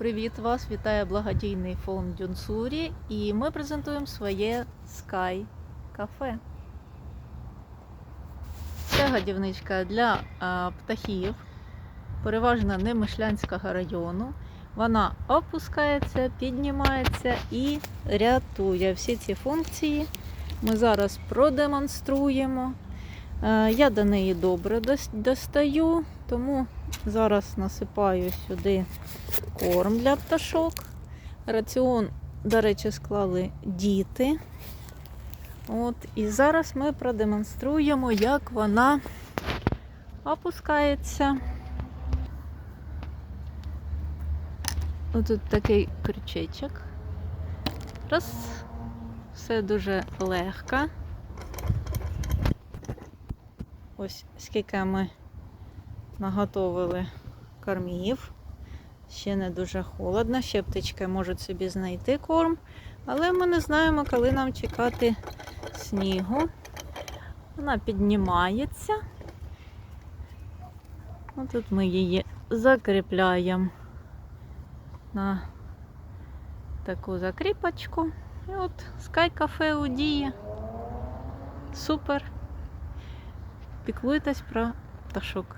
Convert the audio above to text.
Привіт вас! Вітає благодійний фонд Дюнсурі і ми презентуємо своє Sky кафе. Це годівничка для а, птахів, переважно Немишлянського району. Вона опускається, піднімається і рятує. Всі ці функції ми зараз продемонструємо. Е, Я до неї добре достаю, тому зараз насипаю сюди корм для пташок. Раціон, до речі, склали діти. От, і зараз ми продемонструємо, як вона опускається. Отут такий крючечок. Раз. Все дуже легко. Ось скільки ми наготовили кормів. Ще не дуже холодно, ще птички можуть собі знайти корм, але ми не знаємо, коли нам чекати снігу. Вона піднімається. Тут ми її закріпляємо на таку закріпочку. І от Sky кафе у дії. Супер. Піклуйтесь про пташок.